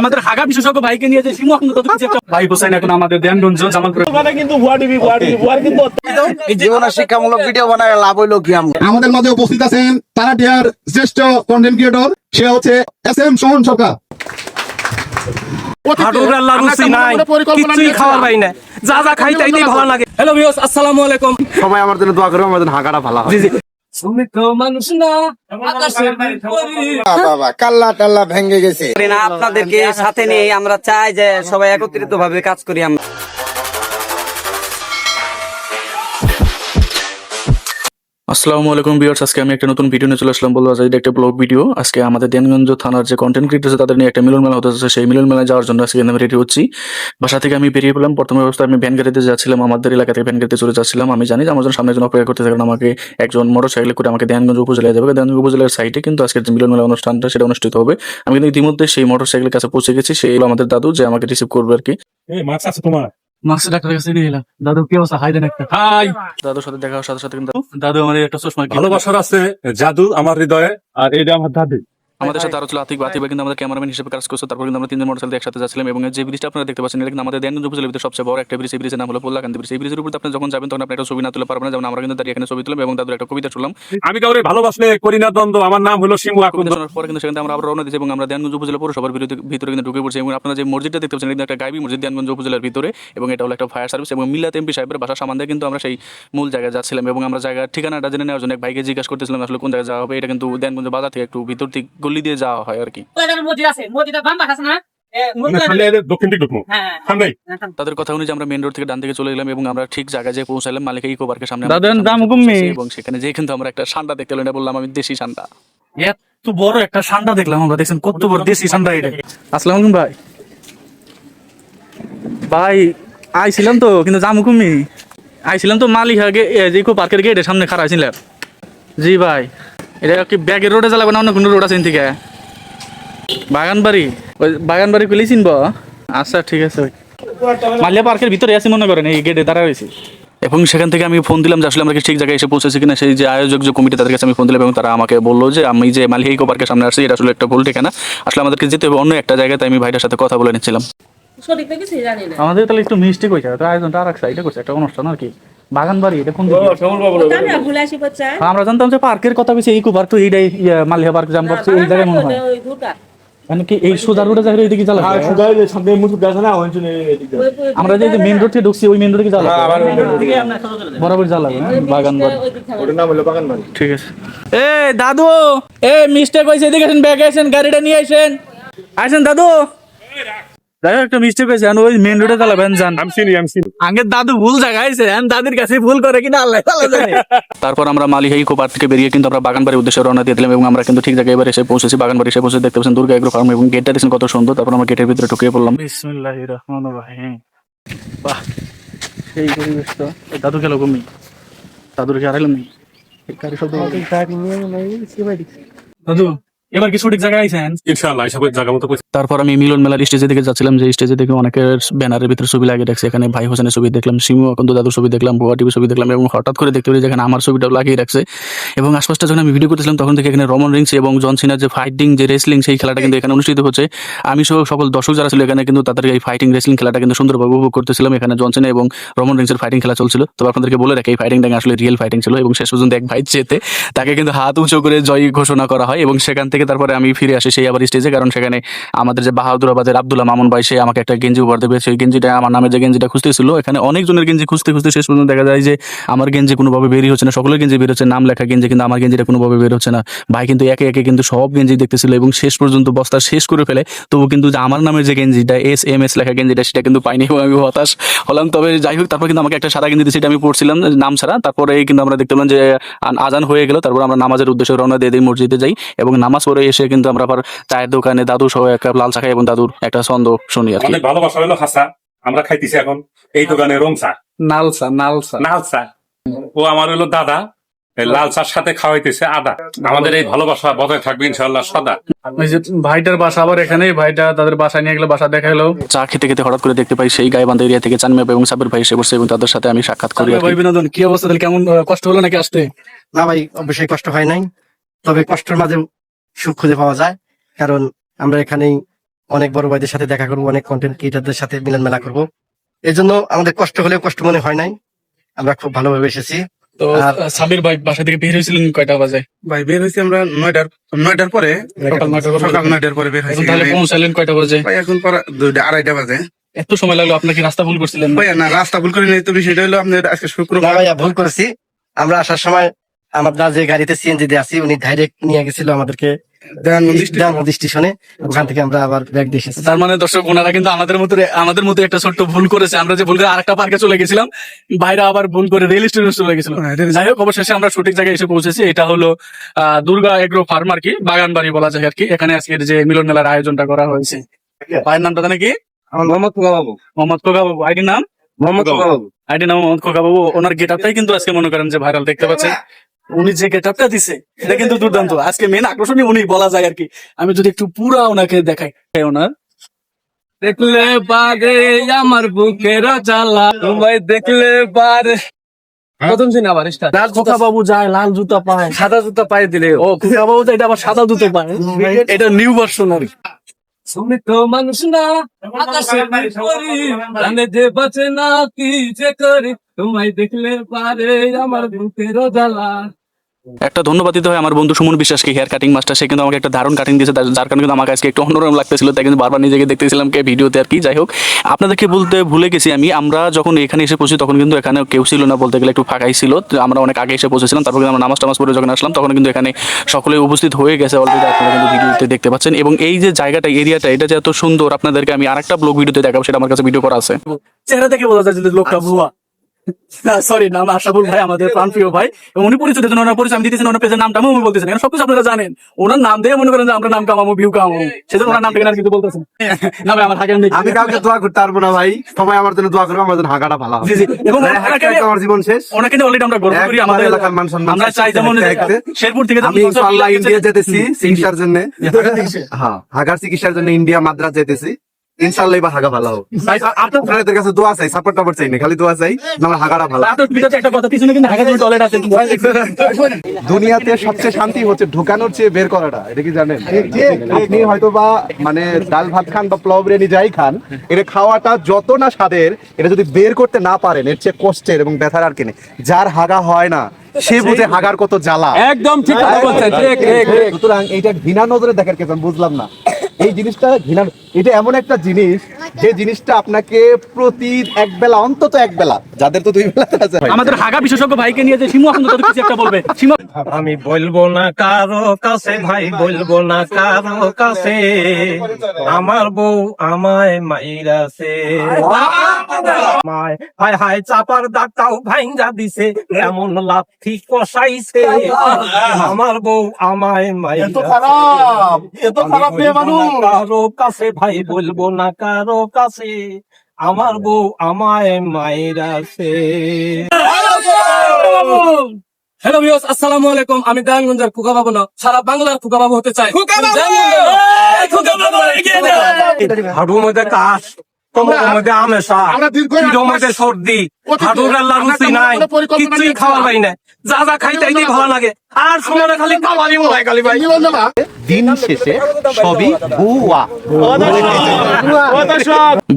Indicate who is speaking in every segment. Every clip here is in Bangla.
Speaker 1: আমাদের হাগা বিশেষজ্ঞ ভাইকে নিয়ে যে সিমু এখন তো কিছু একটা ভাই হোসেন এখন আমাদের দেনগঞ্জ জামালপুর।
Speaker 2: এই জীবনের শিক্ষামূলক ভিডিও বানায় লাভ হইল কি আমরা?
Speaker 3: আমাদের মাঝে উপস্থিত আছেন তারাটিয়ার শ্রেষ্ঠ কন্টেন্ট ক্রিয়েটর সে হচ্ছে এস এম সোহন সরকার।
Speaker 1: হাডুর আল্লাহ রুচি নাই কিছুই খাওয়ার পাই না। যা যা খাই তাইতেই ভালো লাগে। হ্যালো ভিউয়ার্স আসসালামু আলাইকুম।
Speaker 2: সবাই আমার জন্য দোয়া করবে আমার জন্য হাগাটা ভালো হয়।
Speaker 1: তুমি তো মানুষ না
Speaker 2: বাবা কাল্লা টাল্লা ভেঙে গেছে।
Speaker 4: না আপনাদেরকে সাথে নিয়ে আমরা চাই যে সবাই একত্রিত ভাবে কাজ করি আমরা।
Speaker 5: আসসালামু আলাইকুম ভিউয়ার্স, আজকে আমি একটা নতুন ভিডিও নিয়ে চলে আসলাম বলব আজকে একটা ব্লগ ভিডিও। আজকে আমাদের দেনগঞ্জ থানার যে কন্টেন্ট ক্রিয়েটার আছে, তাদের নিয়ে একটা মিলন মেলা হতে যাচ্ছে। সেই মিলন মেলায় যাওয়ার জন্য আজকে আমি রেডি হচ্ছি। বাসা থেকে আমি বেরিয়ে পড়লাম। প্রথম অবস্থায় আমি ভ্যান গাড়িতে যাচ্ছিলাম, আমাদের এলাকা থেকে ভ্যান গাড়িতে চলে যাচ্ছিলাম। আমি জানি যে আমার জন্য সামনে একজন অপেক্ষা করতে থাকেন আমাকে একজন মোটর সাইকেল করে আমাকে দেনগঞ্জ উপজেলায় যাবে। দেনগঞ্জ উপজেলার সাইটে কিন্তু আজকের যে মিলন মেলা অনুষ্ঠানটা, সেটা অনুষ্ঠিত হবে। আমি কিন্তু ইতিমধ্যে সেই মোটর সাইকেলের কাছে পৌঁছে গেছি। সেই আমাদের দাদু, যে আমাকে রিসিভ করবে আর কি।
Speaker 1: মাস্টার ডাক্তারের কাছে নিয়ে এলাম। দাদু কি অবস্থা? হাই দেন একটা। হাই!
Speaker 5: দাদুর সাথে দেখা হওয়ার সাথে সাথে কিন্তু
Speaker 1: দাদু আমার একটা চশমা
Speaker 6: ভালোবাসার আছে জাদু আমার হৃদয়ে। আর এটা আমার দাদি।
Speaker 5: আমাদের সাথে আরও ছিল আতিক বাতিক কিন্তু আমাদের ক্যামেরাম্যান হিসেবে কাজ করছে তারপর কিন্তু আমরা তিনজন মোটরসাইকেল একসাথে যাচ্ছিলাম এবং যে ব্রিজটা আপনারা দেখতে পাচ্ছেন এটা কিন্তু আমাদের দেনগঞ্জ উপজেলার ভিতরে সবচেয়ে বড় একটা ব্রিজ এই ব্রিজের নাম হলো পোল্লাকান্দি ব্রিজ এই ব্রিজের উপর আপনি যখন যাবেন তখন আপনি একটা ছবি না তুলে পারবেন যেমন আমরা কিন্তু দাঁড়িয়ে এখানে ছবি তুললাম এবং দাদুর একটা কবিতা শুনলাম।
Speaker 6: আমি কাউরে ভালোবাসলে করি না দ্বন্দ্ব আমার নাম হলো শিমু আকুন্দ।
Speaker 5: পরে কিন্তু সেখানে আমরা আবার রওনা দিয়েছি এবং আমরা দেনগঞ্জ উপজেলা পৌরসভার বিরুদ্ধে ভিতরে কিন্তু ঢুকে পড়ছি এবং আপনারা যে মসজিদটা দেখতে পাচ্ছেন এটা কিন্তু একটা গাইবি মসজিদ দেনগঞ্জ উপজেলার ভিতরে এবং এটা হলো একটা ফায়ার সার্ভিস এবং মিলাত এমপি সাহেবের বাসা সামান দিয়ে কিন্তু আমরা সেই মূল জায়গায় যাচ্ছিলাম এবং আমরা জায়গার ঠিকানাটা জেনে নেওয়ার জন্য এক ভাইকে জিজ্ঞাসা করতেছিলাম আসলে কোন জায়গায় যাওয়া হবে এটা কিন্তু দেনগঞ্জ বাজার থেকে একটু ভিতর থেকে গল্লি দিয়ে যাওয়া হয় আর কি।
Speaker 7: হ্যাঁ হ্যাঁ, হ্যাঁ
Speaker 5: তাদের কথা অনুযায়ী আমরা মেন রোড থেকে ডান দিকে চলে গেলাম এবং আমরা ঠিক জায়গায় যে পৌঁছালাম মালিকা ইকো পার্কের সামনে এবং সেখানে যে কিন্তু আমরা একটা সান্ডা দেখতে পেলাম বললাম আমি দেশি সান্ডা।
Speaker 1: এত বড় একটা ঠান্ডা দেখলাম আমরা দেখছেন কত বড় দেশি ঠান্ডা এটা। আসসালামু আলাইকুম ভাই। ভাই আইছিলাম তো কিন্তু জামু কুমি। আইছিলাম তো মালিহা গে ইকো পার্কের গেটের সামনে খারাপ ছিলাম জি ভাই। এটা কি ব্যাগের রোডে চালাবে না অন্য কোনো রোড আছে থেকে বাগানবাড়ি? ওই বাগানবাড়ি খুলেই চিনব? আচ্ছা ঠিক আছে। মালিয়া পার্কের ভিতরে আছি মনে করেন এই গেটে দাঁড়া রয়েছি।
Speaker 5: এবং সেখান থেকে আমি ফোন দিলাম যে আসলে আমরা কি ঠিক জায়গায় এসে পৌঁছেছি কিনা সেই যে আয়োজক যে কমিটি তাদের কাছে আমি ফোন দিলাম এবং তারা আমাকে বলল যে আমি যে মালিহা ইকো পার্কের সামনে আসছি এটা আসলে একটা ভুল ঠিকানা। আসলে আমাদেরকে যেতে হবে অন্য একটা জায়গায় তাই আমি ভাইটার সাথে কথা বলে নিচ্ছিলাম।
Speaker 1: আমাদের তাহলে একটু মিষ্টি কইছে তো আয়োজনটা আর এক সাইডে করছে একটা অনুষ্ঠান আর কি। বাগানবাড়ি এটা কোন
Speaker 7: না বাচ্চা?
Speaker 1: আমরা জানতাম যে পার্কের কথা বেশি ইকো পার্ক তো এইটাই ইয়ে, মালিয়া পার্ক জাম করছে এই জায়গায় মনে হয়। মানে কি এই সোজা রোডে জায়গায় এইদিকে জ্বালা আমরা যে মেইন রোড থেকে ঢুকছি ওই মেইন রোডে জ্বালা বরাবর জ্বালা বাগান বাড়ি
Speaker 7: ওই
Speaker 3: ওটার নাম হলো বাগান বাড়ি
Speaker 1: ঠিক আছে। এ দাদু! এ মিস্টেক হয়েছে এদিকে আসেন ব্যাগ আসেন গাড়িটা নিয়ে আসেন। আসেন দাদু! যাই একটা মিস্টেক হয়েছে ওই মেইন রোডে চালাবেন যান
Speaker 6: আমি চিনি আমি চিনি।
Speaker 1: আগে দাদু ভুল জায়গায় দাদির কাছে ভুল করে কিনা আল্লাহ জানে।
Speaker 5: তারপর আমরা মালিহা ইকো পার্ক থেকে বেরিয়ে কিন্তু আমরা বাগানবাড়ির উদ্দেশ্যে রওনা দিয়ে দিলাম এবং আমরা কিন্তু ঠিক জায়গায় এবার এসে পৌঁছেছি। বাগানবাড়ি এসে পৌঁছে দেখতে পাচ্ছেন দুর্গা এগ্রো ফার্ম এবং গেটটা দেখছেন কত সুন্দর। তারপর আমরা গেটের ভিতরে ঢুকে পড়লাম।
Speaker 1: বিসমিল্লাহির রহমানির রহিম। বাহ সেই পরিবেশ তো। দাদু গেল কমি দাদুর কি হারাইলাম নি গাড়ি শব্দ দাদু এবার কি সঠিক জায়গায় আইছেন?
Speaker 6: ইনশাআল্লাহ জায়গা মতো
Speaker 5: তারপর আমি মিলন মেলার স্টেজে দিকে যাচ্ছিলাম যে স্টেজে দেখে অনেকের ব্যানারের ভিতরে ছবি লাগিয়ে রাখছে। এখানে ভাই হোসেনের ছবি দেখলাম সিমু অকন্ত দাদুর ছবি দেখলাম ভুয়া টিভির ছবি দেখলাম এবং হঠাৎ করে দেখতে পেলাম যেখানে আমার ছবিটাও লাগিয়ে রাখছে। এবং আশপাশটা যখন আমি ভিডিও করতেছিলাম তখন থেকে এখানে রমন রিংস এবং জন সিনার যে ফাইটিং যে রেসলিং সেই খেলাটা কিন্তু এখানে অনুষ্ঠিত হচ্ছে। আমি সহ সকল দর্শক যারা ছিল এখানে কিন্তু তাদের এই ফাইটিং রেসলিং খেলাটা কিন্তু সুন্দরভাবে উপভোগ করতেছিলাম। এখানে জন সিনা এবং রমন রিংসের ফাইটিং খেলা চলছিল। তবে আপনাদেরকে বলে রাখি এই ফাইটিংটা আসলে রিয়েল ফাইটিং ছিল এবং শেষ পর্যন্ত এক ভাই যেতে তাকে কিন্তু হাত উঁচু করে জয়ী ঘোষণা করা হয় এবং সেখান থেকে তারপরে আমি ফিরে আসি সেই আবার স্টেজে কারণ সেখানে আমাদের যে বাহাদুরাবাদের আব্দুল্লাহ মামুন ভাই, সে আমাকে একটা গেঞ্জি উপহার দেবে। সেই গেঞ্জিটা, আমার নামে যে গেঞ্জিটা খুঁজতেছিল, এখানে অনেকজনের গেঞ্জি খুঁজতে খুঁজতে শেষ পর্যন্ত দেখা যায় যে আমার গেঞ্জি কোনোভাবে বেরিয়ে হচ্ছে না। সকলের গেঞ্জি বের হচ্ছে, নাম লেখা গেঞ্জি, কিন্তু আমার গেঞ্জিটা কোনোভাবে বের হচ্ছে না। ভাই কিন্তু একে একে কিন্তু সব গেঞ্জি দেখতেছিল এবং শেষ পর্যন্ত বস্তা শেষ করে ফেলে। তবু কিন্তু আমার নামের যে গেঞ্জিটা এস এম এস লেখা গেঞ্জিটা, সেটা কিন্তু পাইনি এবং আমি হতাশ হলাম। তবে যাই হোক, তারপর কিন্তু আমাকে একটা সাদা গেঞ্জি সেটা আমি পড়ছিলাম নাম ছাড়া। তারপরে কিন্তু আমরা দেখতে পেলাম যে আজান হয়ে গেল, তারপর আমরা নামাজের উদ্দেশ্যে রওনা দিয়ে দিই মসজিদে যাই এবং নামাজ পড়ে এসে কিন্তু আমরা আবার চায়ের দোকানে দাদু সহ একটা লাল চা খাই এবং দাদুর একটা ছন্দ শুনি আর কি।
Speaker 6: ভালোবাসা হলো হাসা আমরা খাইতেছি এখন এই দোকানে রং চা।
Speaker 1: নালসা নালসা
Speaker 6: লাল চা। ও আমার হলো দাদা। লাল চার সাথে খাওয়াইতেছে আদা। আমাদের এই ভালোবাসা বজায় থাকবে ইনশাআল্লাহ সদা।
Speaker 1: ওই যে ভাইটার বাসা আবার এখানে ভাইটা তাদের বাসা নিয়ে গেলে বাসা দেখা গেলো
Speaker 5: চা খেতে খেতে হঠাৎ করে দেখতে পাই সেই গাইবান্ধা এরিয়া থেকে চানমিয়া এবং সাবির ভাই এসে বসে এবং তাদের সাথে আমি সাক্ষাৎ করি
Speaker 1: ভাই বিনোদন কি অবস্থা তাহলে? কেমন কষ্ট হলো নাকি আসতে?
Speaker 2: না ভাই অবশ্যই কষ্ট হয় নাই। তবে কষ্টের মাঝে সুখ খুঁজে পাওয়া যায়। কারণ আমরা এখানেই
Speaker 8: অনেক বড় ভাইদের সাথে দেখা করব অনেক কন্টেন্ট ক্রিয়েটারদের সাথে মিলন মেলা করব। এই জন্য আমাদের কষ্ট হলেও কষ্ট মনে হয় নাই। আমরা খুব ভালোভাবে এসেছি।
Speaker 5: তো সাবির ভাই বাসা থেকে বের হয়েছিলেন কয়টা বাজে?
Speaker 9: ভাই বের হয়েছি আমরা নয়টার নয়টার পরে।
Speaker 5: সকাল নয়টার পরে
Speaker 9: সকাল নয়টার পরে বের হয়েছি
Speaker 5: তাহলে পৌঁছালেন কয়টা বাজে?
Speaker 9: ভাই এখন দুইটা আড়াইটা বাজে।
Speaker 5: এত সময় লাগল রাস্তা ভুল করছিলেন?
Speaker 9: ভাই না রাস্তা ভুল তো বিষয়টা হলো আপনার আজকে শুক্রবার
Speaker 8: ভাইয়া ভুল করেছি। আমরা আসার সময় আমরা যে গাড়িতে সিএনজি দিয়ে আসি উনি ডাইরেক্ট নিয়ে গেছিল আমাদেরকে
Speaker 9: দয়ানন্দ স্টেশনে।
Speaker 8: ওখান থেকে আমরা আবার ব্যাগ দিয়ে এসেছি।
Speaker 5: তার মানে দর্শক ওনারা কিন্তু আমাদের মতো আমাদের মতো একটা ছোট্ট ভুল করেছে। আমরা যে ভুল করে আরেকটা পার্কে চলে গেছিলাম বাইরে আবার ভুল করে রেল স্টেশন চলে গেছিলাম।
Speaker 9: হ্যাঁ,
Speaker 5: যাই হোক অবশেষে আমরা সঠিক জায়গায় এসে পৌঁছেছি। এটা হলো আহ, দুর্গা এগ্রো ফার্ম আর কি বাগান বাড়ি বলা যায় আর কি। এখানে আজকের যে মিলন মেলার আয়োজনটা করা হয়েছে। ভাইয়ের নামটা জানে কি
Speaker 2: মোহাম্মদ কুবা বাবু
Speaker 5: মোহাম্মদ খোকা বাবু আইডির নাম?
Speaker 2: মোহাম্মদ কুবা বাবু
Speaker 5: আইডি নাম মোহাম্মদ খোকা বাবু ওনার গেট আপটাই কিন্তু আজকে মনে করেন যে ভাইরাল দেখতে পাচ্ছেন। উনি যে গেট আপটা দিছে এটা কিন্তু দুর্দান্ত। আজকে মেন আকর্ষণই উনি বলা যায় আর কি। আমি যদি একটু পুরা ওনাকে দেখাই। ওনার দেখলে পারে আমার বুকের জ্বালা তোমায় দেখলে পারে প্রথম দিন আবার লাল খোকা বাবু যায় লাল জুতা পায়। সাদা জুতা পায়ে দিলে। ও খোকা বাবু এটা আবার সাদা জুতো পায়। এটা নিউ ভার্সন আর কি। তুমি তো মানুষ না আকাশের পরি জানে যে বাঁচে না কি যে করি? তোমায় দেখলে পারে আমার বুকের জ্বালা। একটা ধন্যবাদ দিতে হয় আমার বন্ধু সুমন বিশ্বাসকে হেয়ার কাটিং মাস্টার সে কিন্তু আমাকে একটা দারুণ কাটিং দিয়েছে যার কারণে কিন্তু আমাকে আজকে একটু অন্যরকম লাগতেছিল, তাই কিন্তু বারবার নিজেকে দেখতেছিলাম কে ভিডিওতে আর কি। যাই হোক, আপনাদেরকে বলতে ভুলে গেছি আমি, আমরা যখন এখানে এসে পৌঁছি, তখন কিন্তু এখানে কেউ ছিল না বলতে গেলে, একটু ফাঁকাই ছিল। আমরা অনেক আগে এসে পৌঁছেছিলাম, তারপর কিন্তু আমরা নামাজ টামাজ পরে যখন আসলাম, তখন কিন্তু এখানে সকলে উপস্থিত হয়ে গেছে অলরেডি আপনারা কিন্তু ভিডিওতে দেখতে পাচ্ছেন। এবং এই যে জায়গাটা এরিয়াটা এটা যে এত সুন্দর, আপনাদেরকে আমি আরেকটা ব্লগ ভিডিওতে দেখাবো, সেটা আমার কাছে ভিডিও করা আছে। চেহারা দেখে বোঝা যায় যে লোকটা ভুয়া। সরি নাম আশাফুল ভাই আমাদের প্রাণপ্রিয় ভাই উনি পরিচয় দিতেন ওনার পরিচয় আমি দিতেছেন ওনার পেজের নামটা আমি বলতেছেন সবকিছু আপনারা জানেন। ওনার নাম দিয়ে মনে করেন যে আমরা নাম কামাবো ভিউ কামাবো। সেজন্য ওনার নাম কিছু বলতেছেন না। ভাই আমার হাকেন
Speaker 2: আমি কাউকে দোয়া করতে পারব না ভাই সবাই আমার জন্য দোয়া করবে আমার জন্য হাগাটা ভালো হবে।
Speaker 5: জি, জি। এবং
Speaker 2: হাঁকতে হাঁকতে আমার জীবন শেষ।
Speaker 5: ওনাকে নিয়ে অলরেডি আমরা গর্ব করি আমাদের
Speaker 2: এলাকার মান সম্মান
Speaker 5: আমরা চাই যেমন। শেরপুর থেকে
Speaker 2: আমি ইনশাআল্লাহ ইন্ডিয়া যেতেছি চিকিৎসার জন্য। হ্যাঁ হাগার চিকিৎসার জন্য ইন্ডিয়া মাদ্রাজ যেতেছি। ইনশাআল্লাহ এবার হাগা ভালো হবে। আপনাদের কাছে দোয়া চাই সাপোর্ট টাপোর্ট চাই না খালি দোয়া চাই আমার হাগাটা ভালো।
Speaker 5: আপনার ভিডিওতে একটা কথা পিছনে কিন্তু হাগার টয়লেট আছে
Speaker 2: দুনিয়াতে সবচেয়ে শান্তি হচ্ছে ঢোকানোর চেয়ে বের করাটা এটা কি জানেন? আপনি হয়তো বা মানে ডাল ভাত খান বা পোলাও বিরিয়ানি যাই খান এটা খাওয়াটা যত না স্বাদের এটা যদি বের করতে না পারেন এর চেয়ে কষ্টের এবং ব্যথার আর কিনে যার হাগা হয় না সে বুঝে হাগার কত জ্বালা। একদম ঠিক সুতরাং এইটা ঘৃণা নজরে দেখার কেন বুঝলাম না। এই জিনিসটা ঘৃণা এটা এমন একটা জিনিস যে জিনিসটা আপনাকে প্রতি এক বেলা অন্তত এক বেলা যাদের তো দুই বেলা আছে।
Speaker 5: আমাদের হাগা বিশেষজ্ঞ ভাইকে নিয়ে যে সিমু এখন কিছু একটা বলবে। সিমু
Speaker 10: আমি বলব না কারও কাছে ভাই বলব না কারও কাছে। আমার বউ আমায় মাইরাছে। মায় হায় হায় চাপার দাগটাও ভাইঙ্গা দিছে এমন লাথি কষাইছে। আমার বউ আমায় মাইরাছে।
Speaker 3: এত খারাপ মেয়ে মানুষ।
Speaker 10: কারও কাছে ভাই বলব না কারও কাছে। আমার বউ আমায় মায়ের আছে।
Speaker 5: হ্যালো ভিউস আসসালামু আলাইকুম। আমি দানগঞ্জের খুকা বাবু না সারা বাংলার খুকা বাবু হতে চাই।
Speaker 10: হাঁটুর মধ্যে কাশ। কোমরের মধ্যে আমেশা
Speaker 3: আমরা দীর্ঘ
Speaker 10: পিঠের মধ্যে সর্দি হাঁটুর আল্লাহ রুচি নাই কিছুই খাওয়া পাই না যা যা খাইতে এটাই ভালো লাগে। আর সময় খালি খাওয়ারই মনে হয় খালি ভাই।
Speaker 2: দিন শেষে সবই ভুয়া।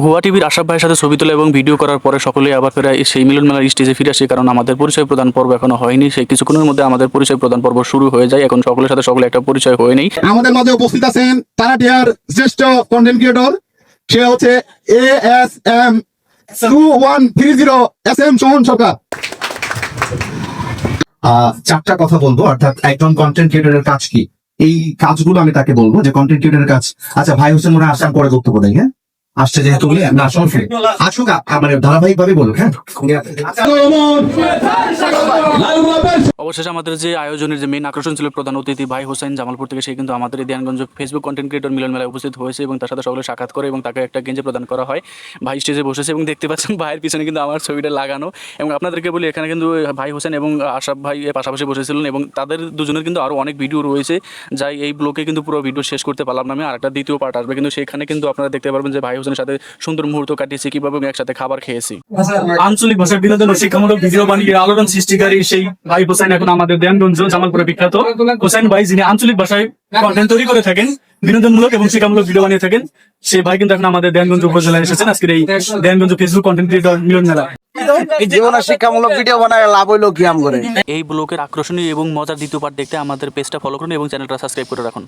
Speaker 5: ভুয়া টিভির আশাফ ভাইয়ের সাথে ছবি তোলা এবং ভিডিও করার পরে সকলেই আবার ফেরা সেই মিলন মেলার স্টেজে ফিরে আসে কারণ আমাদের পরিচয় প্রদান পর্ব এখনও হয়নি। সেই কিছুক্ষণের মধ্যে আমাদের পরিচয় প্রদান পর্ব শুরু হয়ে যায়। এখন সকলের সাথে সকলে একটা পরিচয় হয়ে নেই
Speaker 3: আমাদের মাঝে উপস্থিত আছেন তারাটিয়ার শ্রেষ্ঠ কন্টেন্ট ক্রিয়েটর সে হচ্ছে A S M two one three zero S M Sohan Sarkar.
Speaker 11: চারটা কথা বলব, অর্থাৎ একজন কন্টেন্ট ক্রিয়েটরের কাজ কি? এই কাজগুলো আমি তাকে বলব যে কন্টেন্ট ক্রিয়েটরের কাজ আচ্ছা ভাই হোসেন ওরা আসাম পরে বক্তব্য দেয় হ্যাঁ? আসছে যেহেতু বলি না আসুক, আ- মানে ধারাবাহিক ভাবে বলুক হ্যাঁ?
Speaker 5: অবশেষে আমাদের যে আয়োজনের যে মেন আকর্ষণ ছিল প্রধান অতিথি ভাই হোসেন জামালপুর থেকে, সে কিন্তু আমাদের এই ধ্যানগঞ্জ ফেসবুক কন্টেন্ট ক্রিয়েটর মিলন মেলায় উপস্থিত হয়েছে এবং তার সাথে সকলে সাক্ষাৎ করে এবং তাকে একটা গেঞ্জি প্রদান করা হয়। ভাই স্টেজে বসেছে এবং দেখতে পাচ্ছেন ভাইয়ের পিছনে কিন্তু আমার ছবিটা লাগানো। এবং আপনাদেরকে বলি, এখানে কিন্তু ভাই হোসেন এবং আশাফ ভাই পাশাপাশি বসেছিলেন এবং তাদের দুজনের কিন্তু আরও অনেক ভিডিও রয়েছে, যাই এই ব্লকে কিন্তু পুরো ভিডিও শেষ করতে পারলাম না আমি। আর একটা দ্বিতীয় পার্ট আসবে, কিন্তু সেখানে কিন্তু আপনারা দেখতে পারবেন যে ভাই
Speaker 12: হোসেনের সাথে সুন্দর মুহূর্ত কাটিয়েছি কীভাবে একসাথে খাবার খেয়েছি।
Speaker 5: আঞ্চলিক ভাষার বিনোদন ও শিক্ষামূলক ভিডিও বানিয়ে আলোড়ন সৃষ্টিকারী সেই ভাই হোসেন এখন আমাদের দেনগঞ্জ জামালপুরে বিখ্যাত। হোসেন ভাই যিনি আঞ্চলিক ভাষায় কন্টেন্ট তৈরি করে থাকেন বিনোদনমূলক এবং শিক্ষামূলক ভিডিও বানিয়ে থাকেন সেই ভাই কিন্তু এখন আমাদের দেনগঞ্জ উপজেলায় এসেছেন আজকের এই দেনগঞ্জ ফেসবুক কন্টেন্ট ক্রিয়েটর মিলন মেলা।
Speaker 13: জীবনের শিক্ষামূলক ভিডিও বানায় লাভ হইল কি আম করে?
Speaker 12: এই ব্লগের আকর্ষণীয় এবং মজার দ্বিতীয় পার্ট দেখতে আমাদের পেজটা ফলো করুন এবং চ্যানেলটা সাবস্ক্রাইব করে রাখুন।